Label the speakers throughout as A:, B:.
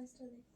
A: প্রাইসটা দেখ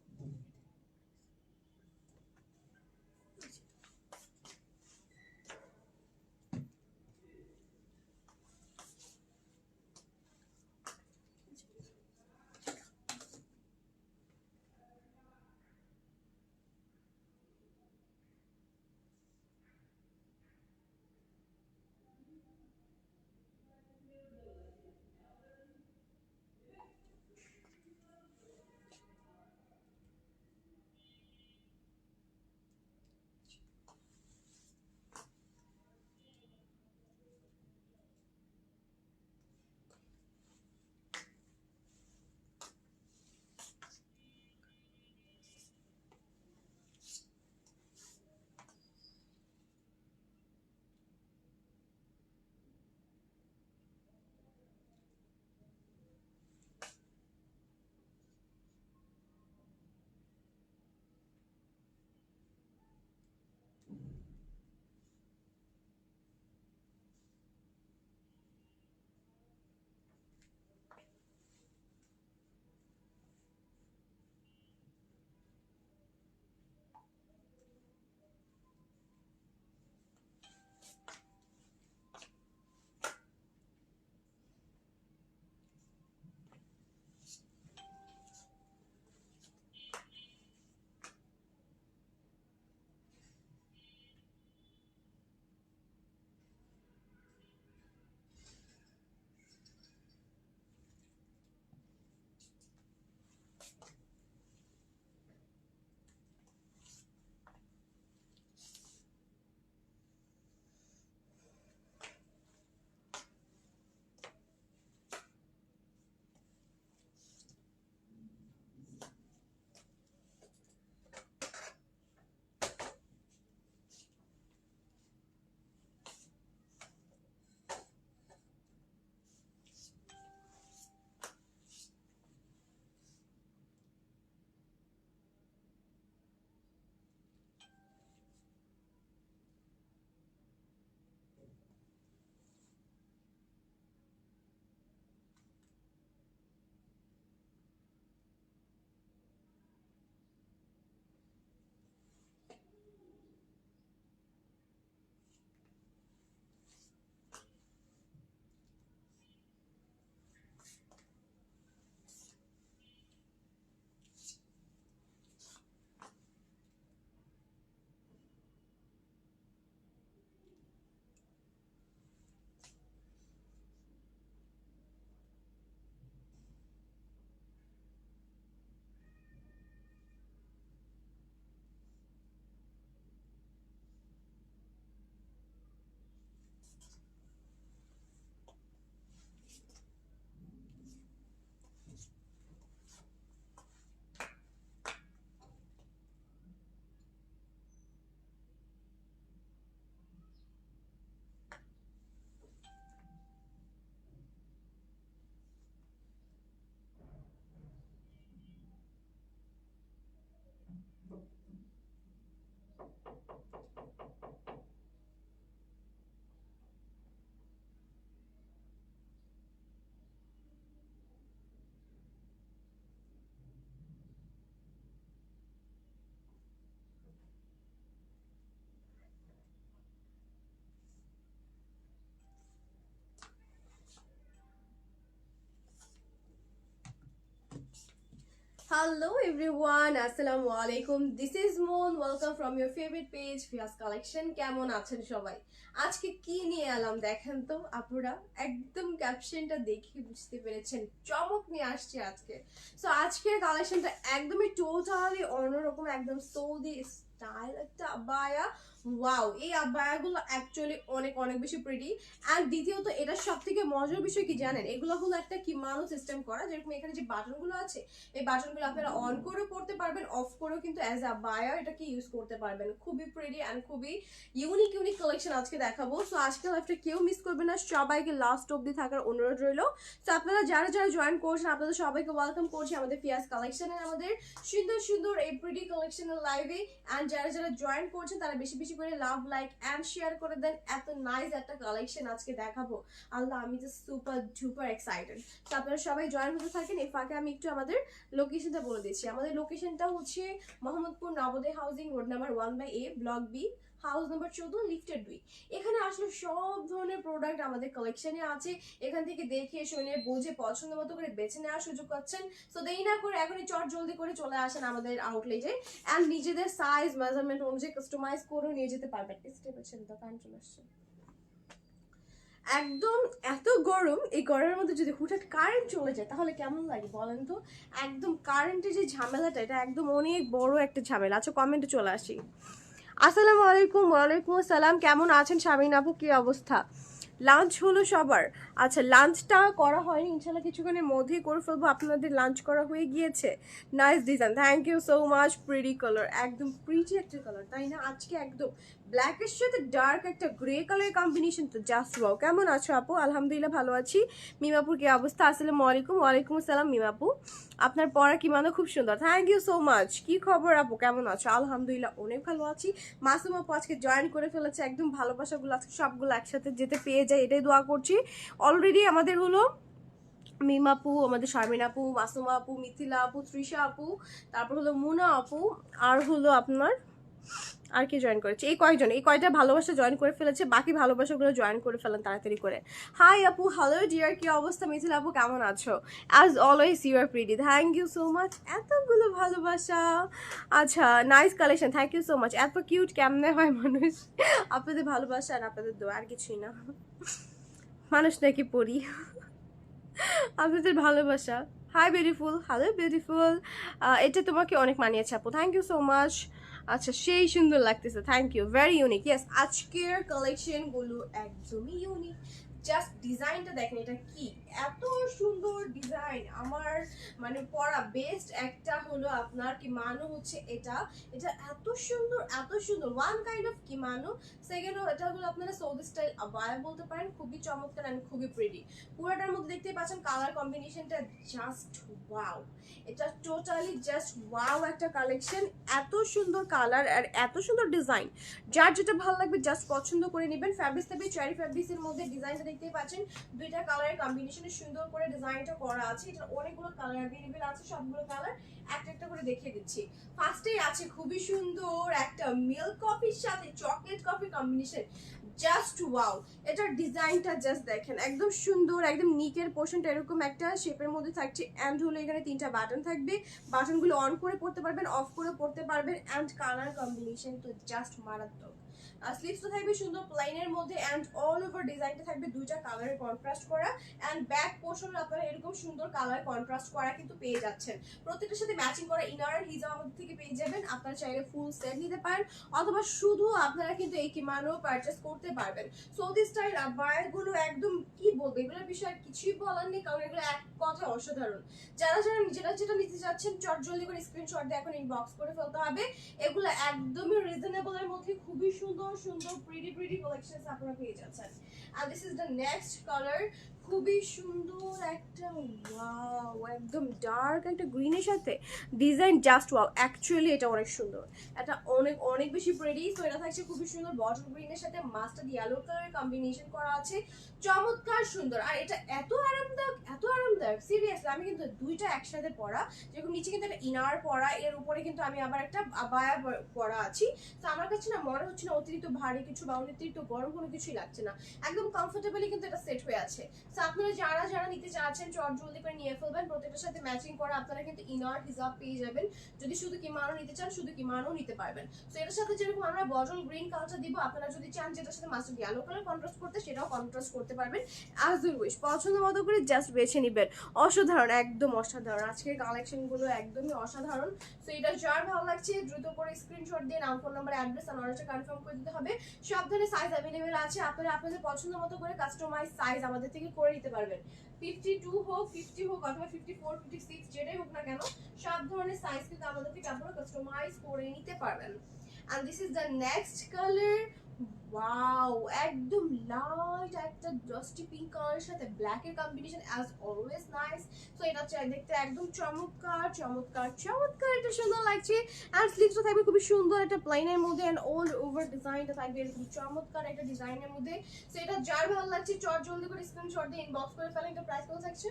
A: Hello everyone, Assalamu alaikum. This is Moon. Welcome from your favorite page, Fias Collection. কেমন আছেন সবাই আজকে কি নিয়ে এলাম দেখেন তো আপুরা একদম ক্যাপশনটা দেখে বুঝতে পেরেছেন চমক নিয়ে আসছে আজকে সো আজকের কালেকশনটা একদমই টোটালি অন্যরকম একদম সৌদি স্টাইল একটা আবায়া ওয়াও এই আবায়াগুলো অ্যাকচুয়ালি অনেক অনেক বেশি প্রিটি অ্যান্ড দ্বিতীয়ত এটার সব থেকে মজার বিষয় কি জানেন? এগুলো হলো একটা কিমানো সিস্টেম করা যেরকম এখানে যে বাটনগুলো আছে এই বাটনগুলো আপনারা অন করেও পড়তে পারবেন অফ করেও কিন্তু অ্যাজ আ বায়ার এটাকে ইউজ করতে পারবেন। খুবই প্রিটি অ্যান্ড খুবই ইউনিক ইউনিক কালেকশন আজকে দেখাবো। সো আজকে লাইফটা কেউ মিস করবে না সবাইকে লাস্ট অব্দি থাকার অনুরোধ রইল। তো আপনারা যারা যারা জয়েন করছেন আপনাদের সবাইকে ওয়েলকাম করছি আমাদের পিয়াস কালেকশনের আমাদের। সুন্দর সুন্দর এই প্রিটি কালেকশনের লাইভে অ্যান্ড যারা যারা জয়েন করছেন তারা বেশি বেশি বেশি করে লাভ লাইক অ্যান্ড শেয়ার করে দেন। এত নাইস একটা কালেকশন আজকে দেখাবো। আল্লাহ, আমি যে সুপার ডুপার এক্সাইটেড তো আপনারা সবাই জয়েন হতে থাকেন। এই ফাঁকে আমি একটু আমাদের লোকেশনটা বলে দিচ্ছি। আমাদের লোকেশনটা হচ্ছে Mohammadpur Nabodoy housing road number one by A block B house number চোদ্দ লিফটেড দুই। এখানে আসলে সব ধরনের প্রোডাক্ট আমাদের কালেকশনে আছে। এখান থেকে দেখে শুনে, বুঝে, পছন্দ মতো করে বেছে নেওয়ার সুযোগ পাচ্ছেন। তো দেরি না করে এখনই চট জলদি করে চলে আসেন আমাদের আউটলেটে অ্যান্ড নিজেদের সাইজ মেজারমেন্ট অনুযায়ী কাস্টমাইজ করে নিয়ে যেতে পারবেন। স্টেপ হচ্ছে কারেন্ট চলে আসছে। একদম এত গরম, এই গরমের মধ্যে যদি হুঠাৎ কারেন্ট চলে যায়, তাহলে কেমন লাগে বলেন তো? একদম কারেন্টের যে ঝামেলাটা, এটা একদম অনেক বড় একটা ঝামেলা। আচ্ছা কমেন্টে চলে আসি। আসসালামু আলাইকুম, ওয়ালাইকুম আসসালাম। কেমন আছেন শামিন আপু? কী অবস্থা? লাঞ্চ হলো সবার। আচ্ছা লাঞ্চটা করা হয়নি। ইনশাল্লাহ কিছুক্ষণের মধ্যেই করে ফেলব। আপনাদের লাঞ্চ করা হয়ে গিয়েছে। Nice design thank you so much pretty colour একদম প্রিটি একটা কালার তাই না? আজকে একদম ব্ল্যাকের সাথে ডার্ক একটা গ্রে কালার কম্বিনেশন তো জাস্ট ওয়াও কেমন আছো আপু? আলহামদুলিল্লাহ ভালো আছি। মিমাপুর কি অবস্থা? আসসালামু আলাইকুম। ওয়ালাইকুম আসসালাম মিমাপু। আপনার পড়া কি মানে খুব সুন্দর। থ্যাংক ইউ সো মাচ কি খবর আপু? কেমন আছো? আলহামদুলিল্লাহ অনেক ভালো আছি। মাসুম আপু আজকে জয়েন করে ফেলেছে একদম ভালোবাসাগুলো। আজকে সবগুলো একসাথে যেতে পেয়ে যায়, এটাই দোয়া করছি। অলরেডি আমাদের হলো মিমাপু, আমাদের শারমিন আপু, মাসুমা আপু, মিথিলা আপু, তৃষা আপু, তারপর হলো মুনা আপু, আর হলো আপনার আর কি জয়েন করেছে? এই কয়েকজন, এই কয়টা ভালোবাসা জয়েন করে ফেলেছে, বাকি ভালোবাসাগুলো জয়েন করে ফেলেন তাড়াতাড়ি করে। হাই আপু হ্যালো ডিয়ার কি অবস্থা মিছিল আপু, কেমন আছো? As always you are pretty thank you so much এতগুলো ভালোবাসা। আচ্ছা nice collection thank you so much এত কিউট কেমনে হয় মানুষ? আপনাদের ভালোবাসা আর আপনাদের দোয়া, আর কিছুই না। মানুষ নাকি পড়ি আপনাদের ভালোবাসা। হাই বিউটিফুল হ্যালো বিউটিফুল এটা তোমাকে অনেক মানিয়েছে আপু থ্যাংক ইউ সো মাচ আচ্ছা সেই সুন্দর লাগতেছে thank you very unique yes আজকের কালেকশনগুলো একদমই ইউনিক জাস্ট ডিজাইনটা দেখেন, এটা কি? এত ডিজাইন আমার মানে পরা বেস্ট একটা হলো আপনার কি মানো হচ্ছে এটা। এটা এত সুন্দর এত সুন্দর ওয়ান কাইন্ড অফ কি মানো সেকেন্ড এটা হলো আপনারা সৌদি স্টাইল আবায়া বলতে পারেন, খুবই চমৎকার অ্যান্ড খুবই প্রিটি পুরোটার মধ্যে দেখতেই পাচ্ছেন কালার কম্বিনেশনটা জাস্ট ওয়াও এটা টোটালি জাস্ট ওয়াও একটা কালেকশন এত সুন্দর কালার আর এত সুন্দর ডিজাইন যার যেটা ভালো লাগবে জাস্ট পছন্দ করে নেবেন। ফ্যাব্রিক্স থাকবে চেরি ফ্যাব্রিক্সের মধ্যে ডিজাইনটা দেখতেই পাচ্ছেন। দুইটা কালারের কম্বিনেশনে সুন্দর করে ডিজাইনটা করা আছে এটা অনেকগুলো কালার অ্যাভেলেবেল আছে, সবগুলো কালার একটা একটা করে দেখিয়ে দিচ্ছি। ফার্স্টেই আছে খুবই সুন্দর একটা মিল্ক কফির সাথে chocolate coffee combination just wow এটার ডিজাইনটা জাস্ট দেখেন, একদম সুন্দর, একদম নিকের পোর্শনটা এরকম একটা শেপের মধ্যে থাকছে অ্যান্ড হলো এখানে তিনটা বাটন থাকবে। বাটনগুলো অন করে পড়তে পারবেন অফ করে পড়তে পারবেন অ্যান্ড কালার কম্বিনেশন তো জাস্ট মারাত্মক। স্লিভসটা থাকবে সুন্দর প্লাইনের মধ্যে অ্যান্ড অল ওভার ডিজাইনটা থাকবে দুইটা কালারের কন্ট্রাস্ট করা অ্যান্ড ব্যাক পোর্শন আপনারা এরকম সুন্দর কালার কন্ট্রাস্ট করা কিন্তু পেয়ে যাচ্ছেন। প্রত্যেকটার সাথে ম্যাচিং করা ইনার হিজাব আমাদের থেকে পেয়ে যাবেন। আপনারা চাইলে ফুল সেট নিতে পারেন অথবা শুধু আপনারা কিন্তু এই কিমানো পারচেস করতে পারবেন। সৌদি স্টাইল আবায়ারগুলো একদম কি বলব? এগুলোর বিষয়ে কিছুই বলার নেই, কারণ এগুলো এক কথা অসাধারণ। যারা যারা নিজেরা যেটা নিতে চাচ্ছেন, চট জলদি করে স্ক্রিনশট এখন ইনবক্স করে ফেলতে হবে। এগুলো একদমই রিজনেবল এর মধ্যে খুবই সুন্দর সুন্দর প্রিটি প্রিটি কালেকশন আপনারা পেয়ে যাচ্ছেন। আর this is the next colour খুবই সুন্দর একটা ওয়াও একদম ডার্ক একটা গ্রিনের সাথে ডিজাইন জাস্ট ওয়াও অ্যাকচুয়ালি এটা অনেক সুন্দর। এটা অনেক অনেক বেশি প্রেডি তো এটা থাকছে খুবই সুন্দর বটল গ্রিনের সাথে মাস্টার্ড ইয়েলো কালার কম্বিনেশন করা আছে। চমৎকার সুন্দর। আর এটা এত আরামদায়ক এত আরামদায়ক সিরিয়াসলি আমি কিন্তু দুইটা একসাথে পরা, যেরকম নিচে কিন্তু একটা ইনার পরা, এর উপরে কিন্তু আমি আবার একটা আবায়া পরা আছি। তো আমার কাছে না মনে হচ্ছে না অতিরিক্ত ভারী কিছু বা অতিরিক্ত গরম কোনো কিছুই লাগছে না। একদম কমফোর্টেবলি কিন্তু এটা সেট হয়ে আছে। আপনারা যারা যারা নিতে চাচ্ছেন, চট জলদি করে নিয়ে ফেলবেন। প্রত্যেকটার সাথে ম্যাচিং করা আপনারা কিন্তু ইনার হিসাব পেয়ে যাবেন। যদি শুধু কিমানো নিতে চান, শুধু কিমানো নিতে পারবেন। তো এটার সাথে যেরকম আমরা বটল গ্রিন কালারটা দিব, আপনারা যদি চান যেটার সাথে মাস্টার ইয়েলো কালার কন্ট্রাস্ট করতে, সেটাও কন্ট্রাস্ট করতে পারবেন। অ্যাজ ইউ উইশ পছন্দ মতো করে জাস্ট বেছে নেবেন। অসাধারণ, একদম অসাধারণ। আজকের কালেকশনগুলো একদমই অসাধারণ। তো এটা যার ভালো লাগছে, দ্রুত করে স্ক্রিনশট দিয়ে নাম ফোন নাম্বার অ্যাড্রেস আর অর্ডারটা কনফার্ম করে দিতে হবে। সব ধরনের সাইজ অ্যাভেলেবেল আছে। আপনারা আপনাদের পছন্দ মতো করে কাস্টমাইজ সাইজ আমাদের থেকে করে নিতে পারবেন। ফিফটি টু হোক ফিফটি হোক, অথবা ফিফটি ফোর ফিফটি সিক্স যেটাই হোক না কেন, সব ধরনের সাইজ কিন্তু আমাদের থেকে কাস্টমাইজ করে নিতে পারবেন। And this is the next color wow একদম লাইট একটা ডাস্টি পিঙ্ক কালারের সাথে ব্ল্যাক এর combination as always nice so এটা চাই দেখতে একদম চমৎকার চমৎকার চমৎকার এটা সুন্দর লাগছে। আর স্লিভসটা থাকবে খুবই সুন্দর একটা প্লেনের মধ্যে এন্ড অল ওভার ডিজাইনটা থাকবে এরকম চমৎকার একটা ডিজাইনের মধ্যে। সো এটা যার ভালো লাগছে, চট জলদি করে স্ক্রিনশট দিয়ে ইনবক্স করে ফেলেন। এটা প্রাইস কত থাকছে?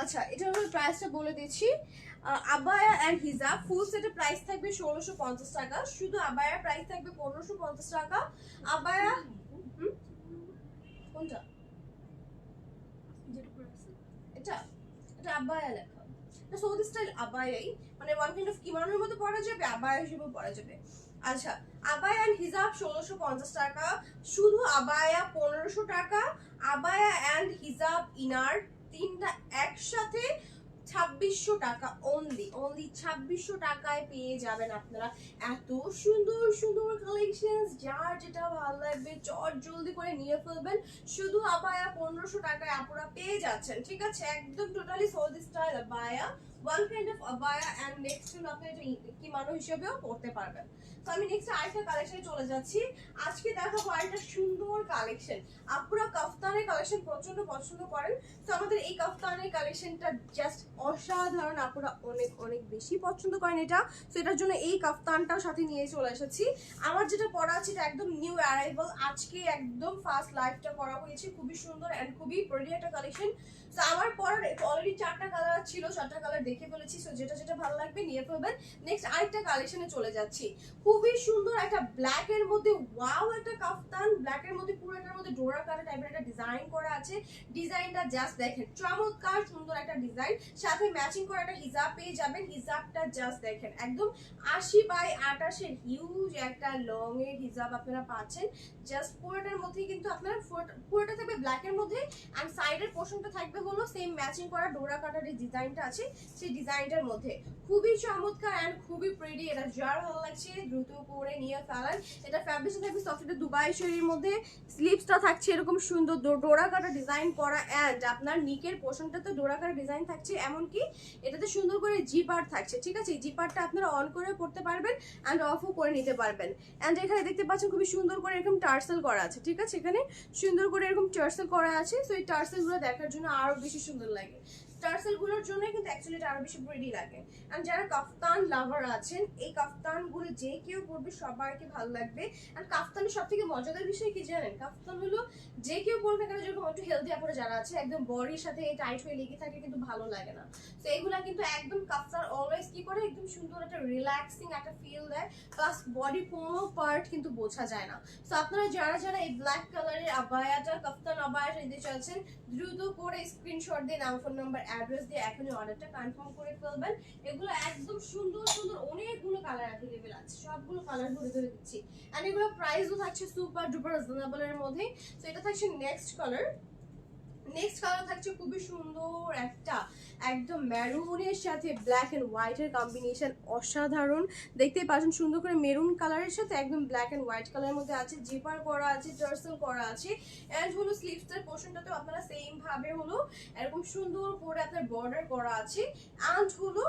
A: আচ্ছা এটা হলো প্রাইসটা বলে দিচ্ছি। আবায়া অ্যান্ড হিজাব ফুল সেটের প্রাইস থাকবে ষোলোশো পঞ্চাশ টাকা। শুধু আবায়ার প্রাইস থাকবে পনেরোশো পঞ্চাশ টাকা। আবায়া? কোনটা? এটা? এটা আবায়া লেখা। এটা সৌদি স্টাইল আবায়াই। মানে ওয়ান কাইন্ড অফ কিমানোর মতো পরা যাবে আবায়া হিসেবেও পরা যাবে। আচ্ছা আবায়া অ্যান্ড হিজাব ষোলোশো পঞ্চাশ টাকা। শুধু আবায়া পনেরোশো টাকা আবায়া অ্যান্ড হিজাব ইনার তিনটা একসাথে ছাব্বিশশো টাকা অনলি অনলি ছাব্বিশশো টাকায় পেয়ে যাবেন আপনারা। এত সুন্দর সুন্দর কালেকশন যার যেটা ভালো লাগবে, চট জলদি করে নিয়ে ফেলবেন। শুধু আবায়া পনেরোশো টাকায় আপনারা পেয়ে যাচ্ছেন, ঠিক আছে? একদম টোটালি সৌদি স্টাইল আবায়া ওয়ান কাইন্ড অফ আবায়া অ্যান্ড নেক্সট আপনি এটা কি মানুষ হিসেবেও পড়তে পারবেন। তো আমি নেক্সট আরেকটা কালেকশনে চলে যাচ্ছি। আজকে দেখাবো আরেকটা সুন্দর কালেকশন আপুরা কাফতানের কালেকশন প্রচণ্ড পছন্দ করেন। তো আমাদের এই কাফতানের কালেকশনটা জাস্ট অসাধারণ। আপুরা অনেক অনেক বেশি পছন্দ করেন এটা। তো এটার জন্য এই কাফতানটাও সাথে নিয়ে চলে এসেছি। আমার যেটা পরা আছে, এটা একদম নিউ অ্যারাইভাল আজকে একদম ফার্স্ট লাইফটা করা হয়েছে। খুবই সুন্দর অ্যান্ড খুবই প্রেডি একটা কালেকশন তো আমার পরার অলরেডি চারটা কালার ছিল, চারটা কালার দেখে ফেলেছি। সো যেটা যেটা ভালো লাগবে, নিয়ে ফেলবেন। নেক্সট আরেকটা কালেকশনে চলে যাচ্ছি। খুবই সুন্দর একটা ব্ল্যাক এর মধ্যে ওয়াও একটা কাফতান ব্ল্যাক এর মধ্যে, পুরো এটার মধ্যে ডোরা কাটা টাইপের একটা ডিজাইন করা আছে। ডিজাইনটা জাস্ট দেখেন, চমৎকার সুন্দর একটা ডিজাইন সাথে ম্যাচিং করা একটা হিজাব পেয়ে যাবেন হিজাবটা জাস্ট দেখেন, একদম আশি বাই আটাশের হিউজ একটা লং এর হিজাব আপনারা পাচ্ছেন। জাস্ট পুরোটার মধ্যে কিন্তু আপনারা পুরোটা থাকবে ব্ল্যাক এর মধ্যে অ্যান্ড সাইডের পোর্শনটা থাকবে হলো সেম ম্যাচিং করা ডোরা কাটার যে ডিজাইনটা আছে, সেই ডিজাইনটার মধ্যে। খুবই চমৎকার অ্যান্ড খুবই প্রেডি এটা যার ভালো লাগছে দ্রুত করে নিয়ে ফেলান এটা ফ্যাব্রিকটা থাকবে সফট দুবাই শরীর মধ্যে। স্লিপসটা থাকছে এরকম সুন্দর ডোরা কাটা ডিজাইন করা অ্যান্ড আপনার নিকের পোর্শনটাতে ডোরা কাটা ডিজাইন থাকছে। এমনকি এটাতে সুন্দর করে জিপার থাকছে, ঠিক আছে? জিপারটা আপনারা অন করে পড়তে পারবেন অ্যান্ড অফও করে নিতে পারবেন। অ্যান্ড এখানে দেখতে পাচ্ছেন খুবই সুন্দর করে এরকম টার্সেল করা আছে, ঠিক আছে? এখানে সুন্দর করে এরকম টার্সেল করা আছে। সো এই টার্সেলগুলো দেখার জন্য আরও বেশি সুন্দর লাগে। টার্সেলগুলোর জন্য কিন্তু অ্যাকচুয়ালি এটা বেশি প্রেডি লাগে। অ্যান্ড যারা কাফতান লাভার আছেন, এই কাফতানগুলো যে কেউ পরবে, সবাইকে ভালো লাগবে। অ্যান্ড কাফতানের সব থেকে মজাদার বিষয় কি জানেন? কাফতান হলো যে কেউ পরবে কেন, যেরকম একটু হেলদি আপরে যারা আছে একদম বডির সাথে টাইট হয়ে লেগে থাকে কিন্তু ভালো লাগে না। তো এগুলা কিন্তু একদম কাফতান অলওয়েজ কি করে? একদম সুন্দর একটা রিল্যাক্সিং একটা ফিল দেয়। প্লাস বডি কোনো পার্ট কিন্তু বোঝা যায় না। তো আপনারা যারা যারা এই ব্ল্যাক কালারের আবায়াটা, কাফতান আবায়াটা নিতে চাচ্ছেন দ্রুত করে স্ক্রিনশট দিয়ে নাম ফোন নাম্বার অ্যাড্রেস দিয়ে এখনই অর্ডারটা কনফার্ম করে ফেলবেন। এগুলো একদম সুন্দর সুন্দর অনেকগুলো কালার অ্যাভেলেবেল আছে। সবগুলো কালার ধরে ধরে দিচ্ছি। অ্যান্ড এগুলো প্রাইসও থাকছে সুপার ডুপার রিজনেবল এর মধ্যে তো এটা থাকছে নেক্সট কালার নেক্সট কালার থাকছে খুবই সুন্দর একটা, একদম ম্যারুনের সাথে ব্ল্যাক অ্যান্ড হোয়াইটের কম্বিনেশন অসাধারণ। দেখতেই পাচ্ছেন সুন্দর করে মেরুন কালারের সাথে একদম ব্ল্যাক অ্যান্ড হোয়াইট কালারের মধ্যে আছে জিপার করা আছে টার্সেল করা আছে অ্যান্ড হলো স্লিভসের পোর্শনটাতেও আপনারা সেম ভাবে হলো, এরকম সুন্দর করে আপনার বর্ডার করা আছে অ্যান্ড হলো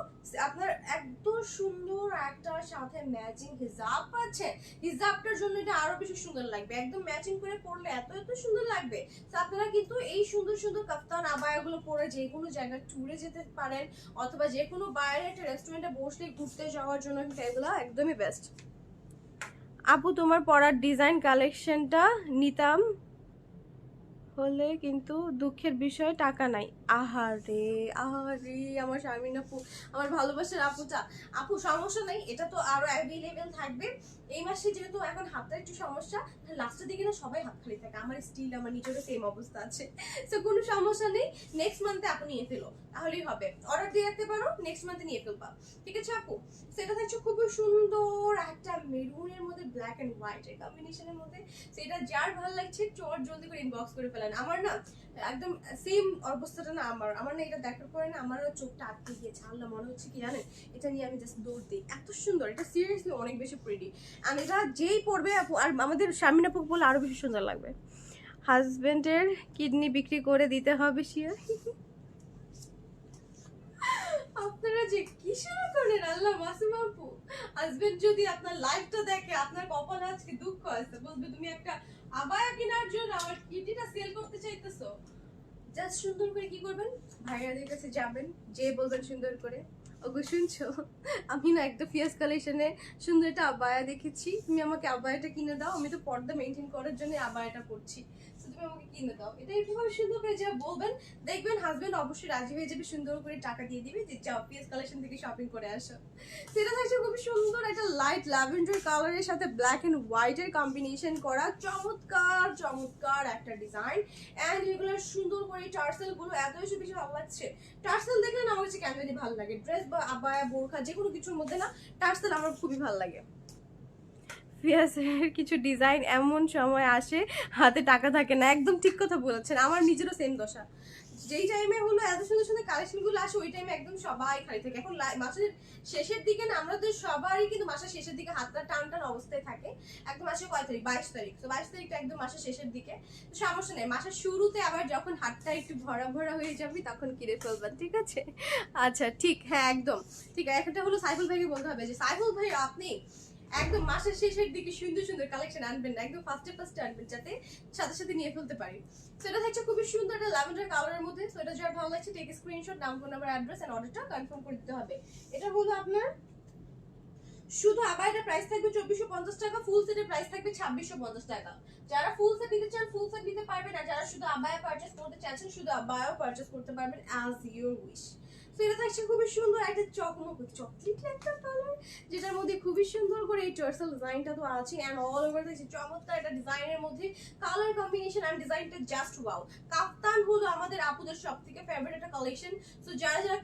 A: সুন্দর একটা সাথে ম্যাচিং হিজাব পাচ্ছেন হিজাবটার জন্য এটা আরও বেশি সুন্দর লাগবে। একদম ম্যাচিং করে পরলে এত এত সুন্দর লাগবে। আপনারা কিন্তু এই সুন্দর সুন্দর কাফতান আবায়াগুলো পরে যে কোনো জায়গায় ট্যুরে যেতে পারেন, অথবা যে কোনো বাইরে একটা রেস্টুরেন্টে বসলে ঘুরতে যাওয়ার জন্য কিন্তু এগুলো একদমই বেস্ট আপু, তোমার পরার ডিজাইন কালেকশনটা নিতাম হলে কিন্তু দুঃখের বিষয়, টাকা নাই। আহারে আহারে, আমার শারমিন আপু আমার ভালোবাসার আপুটা। আপু, সমস্যা নেই, এটা তো আরও অ্যাভেলেবেল থাকবে। এই মাসে যেহেতু এখন হাতটা একটু সমস্যা লাস্টের দিকে না সবাই হাত খালি থাকে। আমার স্টিল আমার নিজেরও সেম অবস্থা আছে। তো কোনো সমস্যা নেই। নেক্সট মান্থে আপু নিয়ে ফেলো। তাহলেই হবে। অর্ডার দিয়ে রাখতে পারো নেক্সট মান্থে নিয়ে ফেলবা। ঠিক আছে, আপু? সেটা থাকছে খুবই সুন্দর একটা মেরুনের মধ্যে ব্ল্যাক অ্যান্ড হোয়াইট এর কম্বিনেশনের মধ্যে। সেটা যার ভালো লাগছে, চট জলদি করে ইনবক্স করে ফেলেন। আমার না একদম সেম অবস্থাটা না আমার আমার না এটা দেখার পরে না আমার চোখটা আটকে গিয়েছে। আল্লাহ, মনে হচ্ছে কি জানেন? এটা নিয়ে আমি জাস্ট দৌড় দিই। এত সুন্দর, এটা সিরিয়াসলি অনেক বেশি প্রিটি আর এটা যেই পড়বে আর আমাদের শারমিন আপু বলে আরও বেশি সুন্দর লাগবে। হাজবেন্ডের কিডনি বিক্রি করে দিতে হবে শিয়ার আপনারা যে কি করেন, আল্লাহ মাসুম আপু? যদি আপনার লাইফটা দেখে, আপনার কপালে আজকে দুঃখ আছে, বলবে, তুমি একটা আবায়া কেনার জন্য আমার কিটিটা সেল জাস্ট সুন্দর করে কি করবেন? ভাইয়াদের কাছে যাবেন, যে বলবেন সুন্দর করে। ওগো, শুনছো? আমি না একটা ফিয়াস কালেকশনে সুন্দর একটা আবায়া দেখেছি। তুমি আমাকে আবায়াটা কিনে দাও। আমি তো পর্দা মেনটেন করার জন্য আবায়াটা করছি। আমাকে কিনে দাও। এটা এভাবে সুন্দর করে যা বলবেন, দেখবেন হাজবেন্ড অবশ্যই রাজি হয়ে যাবে, সুন্দর করে টাকা দিয়ে দিবে, যে যাও পিএস কালেকশন থেকে শপিং করে আসো। সেটা থাকছে খুবই সুন্দর একটা লাইট ল্যাভেন্ডার কালারের সাথে ব্ল্যাক এন্ড হোয়াইটের কম্বিনেশন করা। চমৎকার চমৎকার একটা ডিজাইন অ্যান্ড এগুলোর সুন্দর করে টার্সেলগুলো এত বেশি বেশি ভালো লাগছে। টার্সেল দেখলে না আমার কাছে কেন ভালো লাগে। ড্রেস বা আবায়া বোরখা যে কোনো কিছুর মধ্যে না, টার্সেল আমার খুবই ভালো লাগে। পিয়াসের কিছু ডিজাইন এমন সময় আসে, হাতে টাকা থাকে না, একদম ঠিক কথা বলেছেন, আমার নিজেরও সেম দশা। যেই টাইমে হলো এত সুন্দর সুন্দর কালেকশনগুলো আসে, ওই টাইমে একদম সবাই খালি থাকে। এখন মাসের শেষের দিকে না, আমরা তো সবারই কিন্তু মাসের শেষের দিকে হাতটা টান টান অবস্থায় থাকে। একদম মাসের কয় তারিখ? বাইশ তারিখ। তো বাইশ তারিখটা একদম মাসের শেষের দিকে। তো সমস্যা নেই, মাসের শুরুতে আবার যখন হাতটা একটু ভরা ভরা হয়ে যাবে, তখন কিনে ফেলবেন ঠিক আছে? আচ্ছা ঠিক হ্যাঁ একদম। ঠিক আছে একটা হলো সাইফুল ভাইকে বলতে হবে যে, সাইফুল ভাই, আপনি একদম মাসের শেষের দিকে সুন্দর সুন্দর কালেকশন আনবেন না, একদম ফার্স্টে ফার্স্টে আনবেন যাতে সাথে সাথে নিয়ে ফেলতে পারি। সো এটা থাকছে খুবই সুন্দর একটা ল্যাভেন্ডার কালারের মধ্যে। সো এটা যার ভালো লাগছে টেক স্ক্রিনশট নাম ফোন নাম্বার অ্যাড্রেস এন্ড অর্ডারটা কনফার্ম করে দিতে হবে। এটা হলো আপনার শুধু আবার এটা প্রাইস থাকবে চব্বিশশো পঞ্চাশ টাকা ফুল সেটের প্রাইস থাকবে ছাব্বিশশো পঞ্চাশ টাকা। যারা ফুল সেট নিতে চান ফুল সেট নিতে পারবেন। আর যারা শুধু আবায়া পারচেস করতে চাচ্ছেন শুধু আবায়াও পারচেস করতে পারবেন অ্যাজ ইউর উইশ তো এটা থাকছে খুবই সুন্দর একটা চকমক একটা কালার যেটার মধ্যে খুবই সুন্দর করে এই ডিজাইনটা তো আছে এন্ড অল ওভার চমৎকার একটা ডিজাইনের মধ্যে কালার কম্বিনেশন এন্ড ডিজাইনটা জাস্ট ওয়াও হলো আমাদের আপুদের সব থেকে ফেভারিট একটা কালেকশন তো যারা যারা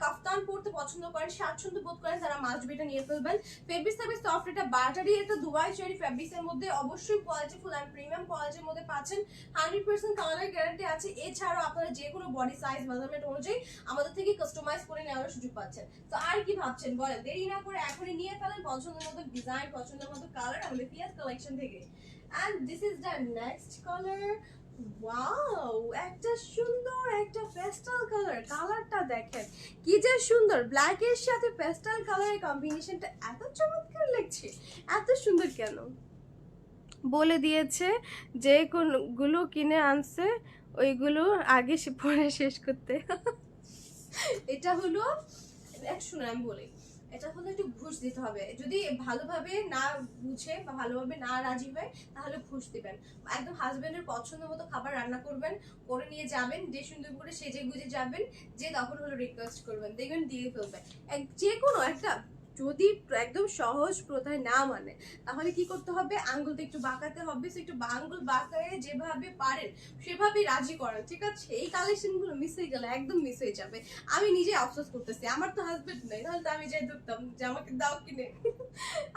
A: পছন্দ করেন, স্বাচ্ছন্দ্য বোধ করেন, তারা মাস্ট বিটা নিয়ে ফেলবেন। ফেব্রিক্স থাকবে সফট এটা বাটারি একটা দুবাই চেরি ফেব্রিক্সের মধ্যে অবশ্যই কোয়ালিটিফুল অ্যান্ড প্রিমিয়াম কোয়ালিটির মধ্যে পাচ্ছেন। হান্ড্রেড পার্সেন্ট কালারের গ্যারান্টি আছে। এছাড়াও আপনারা যে কোনো বডি সাইজ মেজারমেন্ট অনুযায়ী আমাদের থেকে কাস্টমাইজ করে নেওয়ার সুযোগ পাচ্ছেন। তো আর কি ভাবছেন? বলেন, দেরি না করে এখনই নিয়ে ফেলেন পছন্দের মতো ডিজাইন পছন্দের মতো কালার আমাদের পিয়াস কালেকশন থেকে। And this is the next colour wow একটা সুন্দর একটা কালার কালারটা দেখেন, কি যে সুন্দর। ব্ল্যাক এর সাথে পেস্টাল কালারের কম্বিনেশনটা এত চমৎকার লাগছে। এত সুন্দর কেন? বলে দিয়েছে যে কোনগুলো কিনে আনছে, ওইগুলো আগে পরে শেষ করতে। এটা হলো, এক শুনে আমি বলি। এটা হলো একটু ঘুষ দিতে হবে। যদি ভালোভাবে না বুঝে বা ভালোভাবে না রাজি হয়, তাহলে ঘুষ দিবেন। একদম হাজব্যান্ডের পছন্দ মতো খাবার রান্না করবেন, করে নিয়ে যাবেন, যে সুন্দর করে সেজে গুজে যাবেন, যে তখন হলো রিকোয়েস্ট করবেন। দেখবেন দিয়ে ফেলবেন যে কোনো একটা যদি একদম সহজ প্রথায় না মানে তাহলে কি করতে হবে? আঙ্গুলটা একটু বাঁকাতে হবে, সে একটু আঙ্গুল বাঁকায় যেভাবে পারেন, সেভাবেই রাজি করেন, ঠিক আছে? এই কালেকশনগুলো মিস হয়ে গেলে একদম মিস হয়ে যাবে। আমি নিজে আফসোস করতেছি, আমার তো হাজবেন্ড নেই, তাহলে তো আমি যাই ধরতাম যে আমাকে দাও কিনে।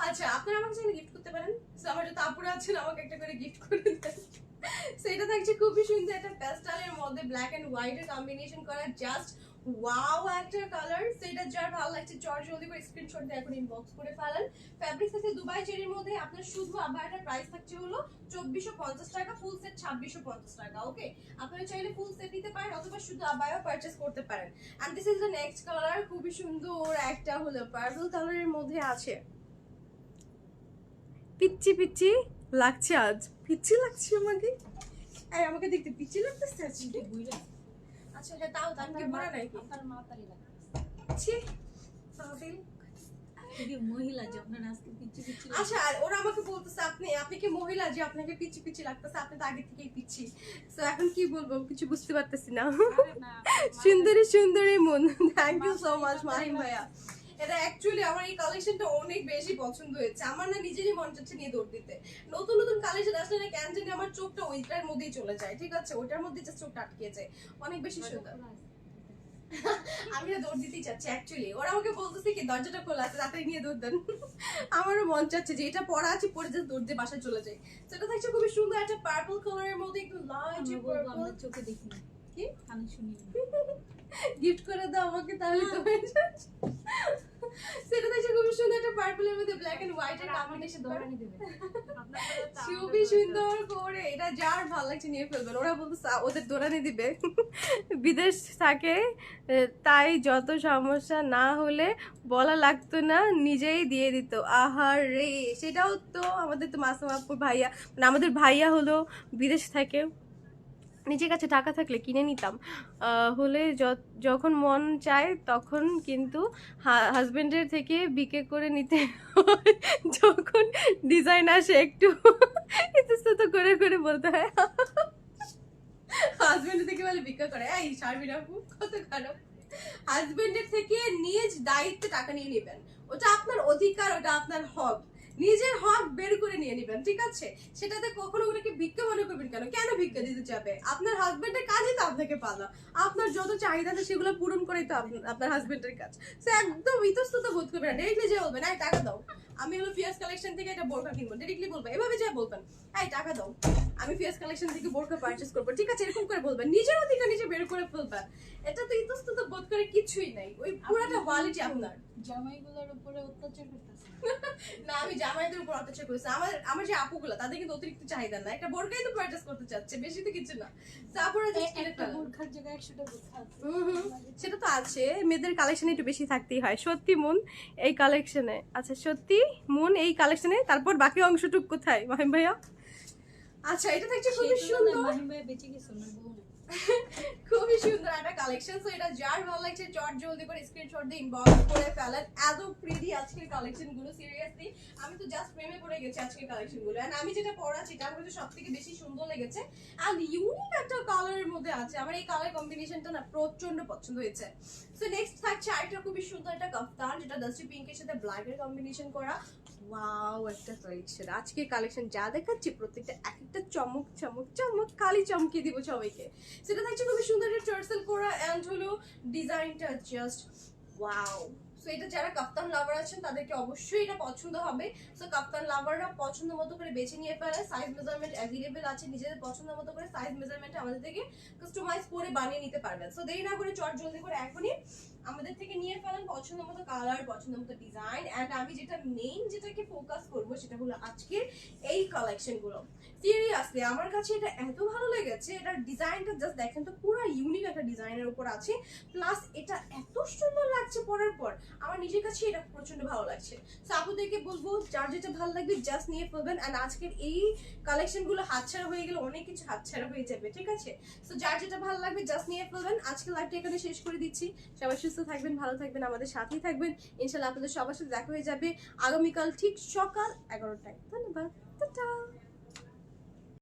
A: আচ্ছা আপনারা আমাকে চাইলে গিফট করতে পারেন? আমার যত আপুরা আছেন, আমাকে একটা করে গিফট করে দেন। সেটা থাকছে খুবই সুন্দর একটা প্যাস্টালের মধ্যে ব্ল্যাক এন্ড হোয়াইটের কম্বিনেশন করা জাস্ট ওয়াও একটা কালার সেটা যার ভালো লাগছে জলদি করে স্ক্রিনশট দিয়ে এখন ইনবক্স করে ফেলেন। ফ্যাব্রিক্স আছে দুবাই চেরির মধ্যে আপনার শুধু প্রাইস থাকছে হলো চব্বিশশো পঞ্চাশ টাকা ফুল সেট ছাব্বিশশো পঞ্চাশ টাকা ওকে আপনারা চাইলে ফুল সেট নিতে পারেন অথবা শুধু পারচেস করতে পারেন। And this is the next colour খুবই সুন্দর একটা হলো পার্পল কালারের মধ্যে আছে। পিচ্ছি পিচ্ছি লাগছে আজ। পিচ্ছি লাগছে আমাকে। এই, আমাকে দেখতে পিচ্ছি লাগতেছে আজকে? আচ্ছা হ্যাঁ তাও তার কি মনে নাই
B: আপনার মাতারি লাগে।
A: ছি পাগল।
B: মহিলা যে আপনার আজকে পিচ্ছি পিচ্ছি
A: আচ্ছা ওরা আমাকে বলতেছে আপনি আপনি কি মহিলা যে আপনাকে পিচ্ছি পিচ্ছি লাগতেছে? আপনি তো আগে থেকেই পিচ্ছি। তো এখন কি বলব কিছু বুঝতে পারতেছি না। সুন্দরী সুন্দরী মন। Thank you so much Mahim ভাইয়া। এটা অ্যাকচুয়ালি আমার এই কালেকশনটা অনেক বেশি পছন্দ হয়েছে। আমার না নিজেরই মন চাচ্ছে নিয়ে দৌড় দিতে। নতুন নতুন কালেকশন আসলে না আমার চোখটা ওইটার মধ্যেই চলে যায় ঠিক আছে? ওইটার মধ্যে জাস্ট চোখটা আটকে যায়। অনেক বেশি সুন্দর। আমি না দৌড় দিতেই চাচ্ছি অ্যাকচুয়ালি ওরা আমাকে বলতেছে কি দরজাটা খোলা আছে তাড়াতাড়ি নিয়ে দৌড় দেন। আমারও মন চাচ্ছে যে এটা পড়া আছে পরে যাতে দৌড় দিয়ে বাসায় চলে যাই। সেটা থাকছে খুবই সুন্দর একটা পার্পল কালারের মধ্যে একটু লাইট
B: চোখে দেখি
A: কি?
B: আমি শুনি।
A: গিফট করে দাও আমাকে তাহলে তো হয়ে যাচ্ছে সেটা দেখছি খুবই সুন্দর একটা পার্পলের মধ্যে ব্ল্যাক এন্ড হোয়াইট এর কম্বিনেশন
B: দৌড়ানি দেবে।
A: খুবই সুন্দর করে। এটা যার ভালো লাগছে নিয়ে ফেলবেন। ওরা বলতো ওদের দৌড়ানি দিবে। বিদেশ থাকে তাই যত সমস্যা না হলে বলা লাগতো না নিজেই দিয়ে দিত। আহার রে! সেটাও তো আমাদের তো মাসুমাপুর ভাইয়া মানে আমাদের ভাইয়া হলো বিদেশ থাকে। নিজের কাছে টাকা থাকলে কিনে নিতাম। হলে যখন মন চায় তখন কিন্তু হাজবেন্ডের থেকে বিকে করে নিতে যখন ডিজাইন আসে একটু ইতস্তত করে করে বলতে হয়। হাজবেন্ডের থেকে বলে ভিক্ষা করে। এই শারমিন কত খারাপ। হাজবেন্ডের থেকে নিজ দায়িত্বে টাকা নিয়ে নেবেন। ওটা আপনার অধিকার, ওটা আপনার হক। নিজের হক বের করে নিয়ে নেবেন, ঠিক আছে? সেটাতে কখনো ওনাকে ভিক্ষা মনে করবেন কেন? কেন ভিক্ষা দিতে যাবে? আপনার হাজবেন্ডের কাজই তো আপনাকে পালা। আপনার যত চাহিদা আছে সেগুলো পূরণ করেই তো আপনার- হাজবেন্ডের কাজ। সে একদম ইতস্তত বোধ করবে না। ডিরেক্টলি যে বলবেন না টাকা দাও। আমি হলো ফিয়াস কালেকশন থেকে একটা বোরকা কিনবো। ডিরেক্টলি বলব। এভাবে যা বলবেন। এই টাকা দাও। আমি ফিয়াস কালেকশন থেকে বোরকা পারচেজ করব। ঠিক আছে এরকম করে বলবেন নিজের অধিকার নিজে বের করে ফেলবেন এটা তো ইতস্তত বোধ করে কিছুই নাই। ওই পুরাটা কোয়ালিটি আপনার।
B: জামাইগুলোর উপরে অত্যাচার করতেছে
A: না আমি জামাইদের উপর অত্যাচার করেছি। আমার আমার যে আপুগুলো তাদের কিন্তু অতিরিক্ত চাহিদা না একটা বোরকাই তো পারচেজ করতে চাচ্ছে। বেশি তো কিছু না। তারপরে
B: একটা। বোরখার জায়গায় একশোটা বোরখা।
A: সেটা তো আছে। মেয়েদের কালেকশন একটু বেশি থাকতেই হয়। সত্যি মন এই কালেকশনে আচ্ছা সত্যি মন এই কালেকশনে তারপর বাকি অংশটুক কোথায়? মাহিম ভাইয়া? আচ্ছা এটা থাকছে খুবই সুন্দর। খুবই সুন্দর একটা কালেকশন সো এটা যার ভালো লাগছে চট জলদি করে স্ক্রিনশট দিয়ে ইনবক্স করে ফেলেন এত প্রিটি আজকের কালেকশনগুলো সিরিয়াসলি আমি তো জাস্ট প্রেমে পড়ে গেছি আজকের কালেকশনগুলো এন্ড আমি যেটা পড়াচ্ছি এটা আমার সব থেকে বেশি সুন্দর লেগেছে। এন্ড ইউনিক একটা কালারের মধ্যে আছে। আমার এই কালার কম্বিনেশনটা না প্রচণ্ড পছন্দ হয়েছে। সো নেক্সট থাকছে আরেকটা খুবই সুন্দর একটা কাফতান যেটা ডাস্টি পিঙ্কের সাথে ব্ল্যাক এর কম্বিনেশন করা। ওয়াও একটা কালেকশন আজকে কালেকশন যা দেখাচ্ছি, প্রত্যেকটা এক একটা চমক চমক চমক খালি চমকিয়ে দিব সবাইকে। সেটা থাকছে খুবই সুন্দর একটা টার্সেল করা এন্ড হলো ডিজাইনটা জাস্ট ওয়াও সো এটা যারা কাপ্তান লাভার আছেন, তাদেরকে অবশ্যই এটা পছন্দ হবে। সো কাপ্তান লাভাররা পছন্দ মতো করে বেছে নিয়ে ফেলে। সাইজ মেজারমেন্ট অ্যাভেলেবেল আছে, নিজেদের পছন্দ মতো করে সাইজ মেজারমেন্ট আমাদের থেকে কাস্টমাইজ করে বানিয়ে নিতে পারবেন। সো দেরি না করে চট জলদি করে এখনই আমাদের থেকে নিয়ে ফেলেন পছন্দ মতো কালার পছন্দ মতো ডিজাইন এন্ড আমি যেটা মেইন যেটাকে ফোকাস করব সেটা হলো আজকের এই কালেকশনগুলো। সিরিয়াসলি আমার কাছে এটা এত ভালো লেগেছে, এটার ডিজাইনটা জাস্ট দেখেন তো, পুরো ইউনিক একটা ডিজাইনের উপর আছে। প্লাস এটা এত সুন্দর লাগছে পরার পর, আমার নিজের কাছে এটা প্রচণ্ড ভালো লাগছে। সো আপুদেরকে বলব, যার যেটা ভালো লাগবে জাস্ট নিয়ে ফেলবেন এন্ড আজকের এই কালেকশনগুলো হাতছাড়া হয়ে গেলে অনেক কিছু হাতছাড়া হয়ে যাবে, ঠিক আছে? সো যার যেটা ভালো লাগবে জাস্ট নিয়ে ফেলবেন। আজকে লাইভটা এখানে শেষ করে দিচ্ছি। সবাই সুস্থ থাকবেন, ভালো থাকবেন, আমাদের সাথেই থাকবেন। ইনশাল্লাহ আপনাদের সবার সাথে দেখা হয়ে যাবে। আগামীকাল ঠিক সকাল এগারোটায়। ধন্যবাদ।